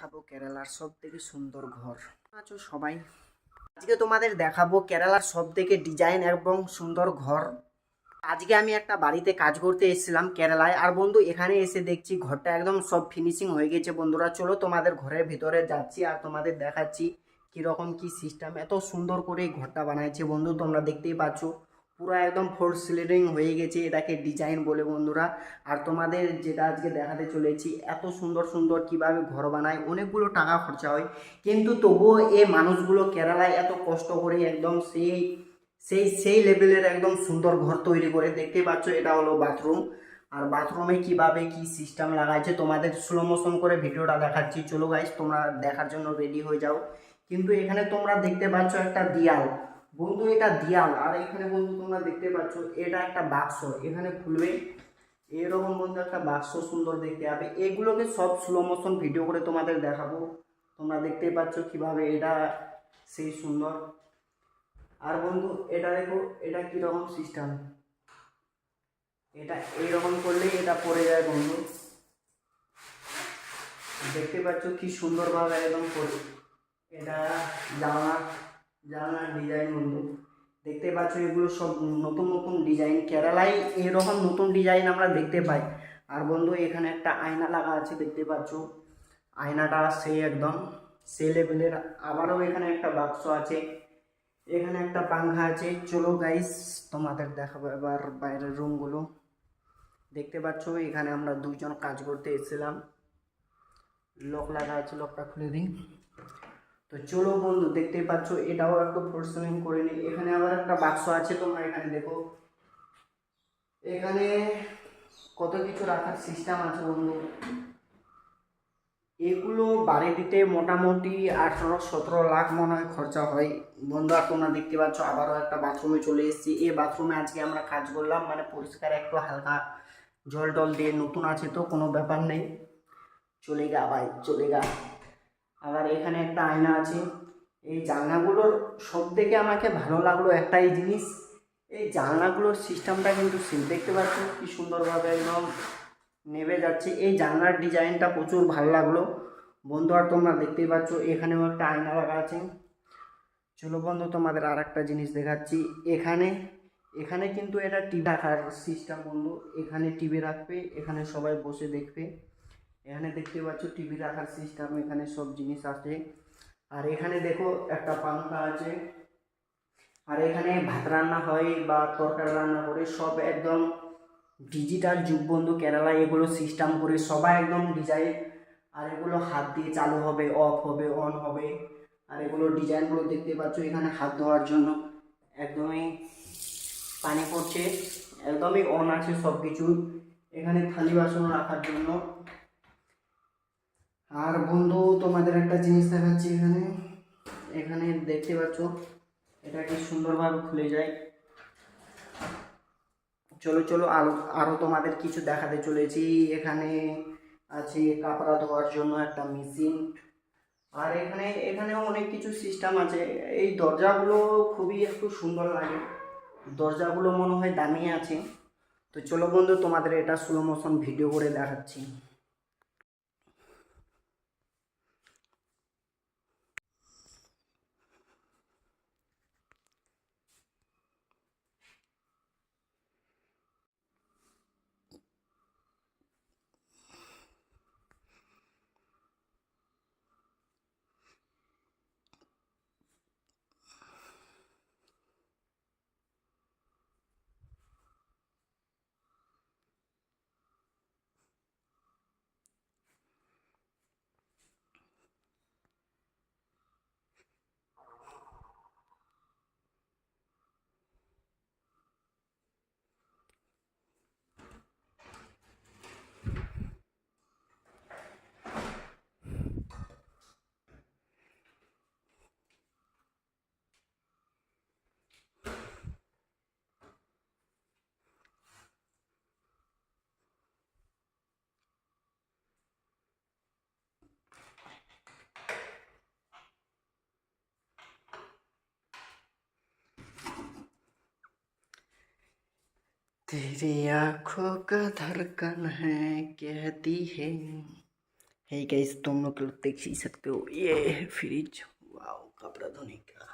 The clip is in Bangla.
দেখাবো কেরালার সব থেকে সুন্দর ঘর। আছো সবাই। আজকে তোমাদের দেখাবো কেরালার সব থেকে ডিজাইন এবং সুন্দর ঘর। আজকে আমি একটা বাড়িতে কাজ করতে এসেছিলাম কেরালায়। আর বন্ধু, এখানে এসে দেখছি ঘরটা একদম সব ফিনিশিং হয়ে গেছে বন্ধুরা। চলো তোমাদের ঘরের ভিতরে যাচ্ছি আর তোমাদের দেখাচ্ছি কীরকম কি সিস্টেম এত সুন্দর করে ঘরটা বানাইছে বন্ধু, তোমরা দেখতেই পাচ্ছ। পুরো একদম ফোর সিলিং হয়ে গেছে এটাকে ডিজাইন বলে বন্ধুরা। আর তোমাদের যেটা আজকে দেখাতে চলেছি, এত সুন্দর সুন্দর কীভাবে ঘর বানায়, অনেকগুলো টাকা খরচা হয়। কিন্তু তবুও এই মানুষগুলো কেরালায় এত কষ্ট করে একদম সেই সেই সেই লেভেলের একদম সুন্দর ঘর তৈরি করে দেখতে পাচ্ছ এটা হলো বাথরুম আর বাথরুমে কীভাবে কি সিস্টেম লাগাইছে তোমাদের স্লো মোশন করে ভিডিওটা দেখাচ্ছি। চলো গাইস তোমরা দেখার জন্য রেডি হয়ে যাও। কিন্তু এখানে তোমরা দেখতে পাচ্ছ একটা দিয়াল। বন্ধু, এটা দিয়াল। আর এখানে বন্ধু, তোমরা দেখতে পাচ্ছ, এটা একটা বাক্স। এখানে খুলবে। এরকম বন্ধু, একটা বাক্স সুন্দর দেখতে হবে। এগুলোকে সব স্লো মোশন ভিডিও করে তোমাদের দেখাবো। তোমরা দেখতে পাচ্ছ কীভাবে এটা সেই সুন্দর। আর বন্ধু, এটা দেখো, এটা কীরকম সিস্টেম এটা এইরকম করলেই এটা পড়ে যায় বন্ধু। দেখতে পাচ্ছ কি সুন্দরভাবে একদম পড়ে এটা জানলা। জানলার ডিজাইন বন্ধু, দেখতে পাচ্ছ এগুলো সব নতুন নতুন ডিজাইন কেরালায় এরকম নতুন ডিজাইন আমরা দেখতে পাই। আর বন্ধু, এখানে একটা আয়না লাগা আছে, দেখতে পাচ্ছ। আয়নাটা সেই একদম সে লেভেলের আবারও এখানে একটা বাক্স আছে। এখানে একটা পাংখা আছে। চলো গাইস তোমাদের দেখাবো এবার বাইরের রুমগুলো দেখতে পাচ্ছ, এখানে আমরা দুইজন কাজ করতে এসেছিলাম। লক লাগা আছে লকটা খুলে দিই। তো চলো বন্ধু, দেখতেই পাচ্ছ, এটাও একটু ফোরসিলিং করে নিই এখানে আবার একটা বাক্স আছে তোমরা এখানে দেখো। এখানে কত কিছু রাখার সিস্টেম আছে বন্ধু। এগুলো বাড়ি দিতে মোটামুটি আঠারো, সতেরো লাখ মনে হয় খরচা হয়। বন্ধু, আর তোমরা দেখতে পাচ্ছ, আবারও একটা বাথরুমে চলে এসেছি। এই বাথরুমে আজকে আমরা কাজ করলাম মানে পরিষ্কার একটু হালকা জল টল দিয়ে, নতুন আছে তো, কোনো ব্যাপার নেই। চলে গা, ভাই, চলে গা। আবার এখানে একটা আয়না আছে। এই জানলাগুলোর সব থেকে আমাকে ভালো লাগল একটাই জিনিস, এই জানলাগুলোর সিস্টেমটা কিন্তু দেখতে পাচ্ছ কি সুন্দরভাবে একদম নেবে যাচ্ছে। এই জানলার ডিজাইনটা প্রচুর ভালো লাগল। বন্ধু, আর তোমরা দেখতেই পাচ্ছ, এখানেও একটা আয়না লাগা আছে। চলো বন্ধু, তোমাদের আর একটা জিনিস দেখাচ্ছি। এখানে এখানে কিন্তু এটা টিভি রাখার সিস্টেম বন্ধু। এখানে টিভি রাখবে, এখানে সবাই বসে দেখবে। এখানে দেখতে পাচ্ছ টিভি রাখার সিস্টেম এখানে সব জিনিস আছে। আর এখানে দেখো একটা পাংখা আছে। আর এখানে ভাত রান্না হয় বা তরকারি রান্না করে, সব একদম ডিজিটাল যুগ বন্ধু, কেরালা এগুলো সিস্টেম করে সবাই একদম ডিজাইন আর এগুলো হাত দিয়ে চালু হবে অফ হবে অন হবে। আর এগুলো ডিজাইনগুলো দেখতে পাচ্ছ এখানে হাত ধোয়ার জন্য। একদমই পানি পড়ছে, একদমই অন আছে সব কিছু এখানে থালি বাসন রাখার জন্য। আর বন্ধু, তোমাদের একটা জিনিস দেখাচ্ছি এখানে। এখানে দেখতে পাচ্ছ, এটা কি সুন্দরভাবে খুলে যায়। চলো চলো, আরও আরও তোমাদের কিছু দেখাতে চলেছি। এখানে আছে কাপড়া ধোয়ার জন্য একটা মেশিন। আর এখানে এখানেও অনেক কিছু সিস্টেম আছে। এই দরজাগুলো খুবই একটু সুন্দর লাগে। দরজাগুলো মনে হয় দামি আছে। তো চলো বন্ধু, তোমাদের এটা স্লো মোশন ভিডিও করে দেখাচ্ছি। तेरी आँखों का धड़कन है, कहती है। है गाइस तुम लोग देख ही सकते हो, ये फ्रिज वाओ कपड़ा धोने का।